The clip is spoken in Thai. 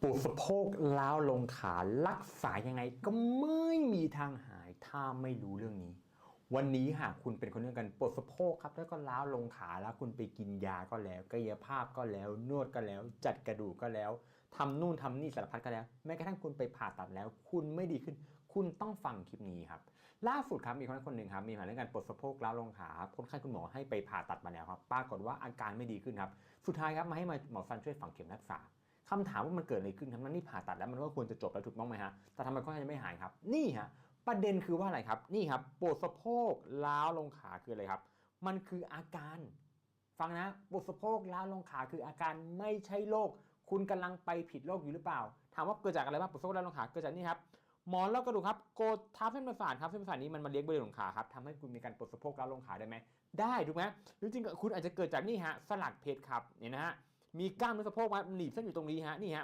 ปวดสะโพกล้าวลงขารักษายังไงก็ไม่มีทางหายถ้าไม่รู้เรื่องนี้ วันนี้หากคุณเป็นคนเดียวกันปวดสะโพกครับ แล้วก็ล้าวลงขาแล้วคุณไปกินยาก็แล้วกายภาพก็แล้ว นวดก็แล้ว จัดกระดูกก็แล้วทำนู่นทำนี่สารพัดก็แล้ว แม้กระทั่งคุณไปผ่าตัดแล้ว คุณไม่ดีขึ้น คุณต้องฟังคลิปนี้ครับ ล่าสุดครับมีคนคนหนึ่งครับมีปัญหาเรื่องการปวดสะโพกล้าวลงขาคนไข้คุณหมอให้ไปผ่าตัดมาแล้วครับ ปรากฏว่าอาการไม่ดีขึ้นครับ สุดท้ายครับมาให้หมอฟันช่วยฝังเข็มรักษา คำถามว่ามันเกิดอะไรขึ้นครับนั่นนี่ผ่าตัดแล้วมันก็ควรจะจบแล้วถูกต้องไหมฮะแต่ทำไมก็ยังไม่หายครับ นี่ฮะประเด็นคือว่าอะไรครับนี่ครับปวดสะโพกล้าวลงขาคืออะไรครับ มันคืออาการ ฟังนะปวดสะโพกล้าวลงขาคืออาการไม่ใช่โรคคุณกำลังไปผิดโรคอยู่หรือเปล่า ถามว่าเกิดจากอะไรบ้างปวดสะโพกล้าวลงขาเกิดจากนี่ครับหมอนรองกระดูกครับกดทับเส้นประสาทครับเส้นประสาทนี้มันมาเลี้ยงบริเวณของขาครับทำให้คุณมีการปวดสะโพกล้าวลงขาได้ไหมได้ถูกไหมหรือจริงๆคุณอาจจะเกิดจากนี่ฮะสลักเพชรครับเนี่ยนะฮะ มีกล้ามเนื้อสะโพกมาหนีบเส้นอยู่ตรงนี้ฮะนี่ฮะ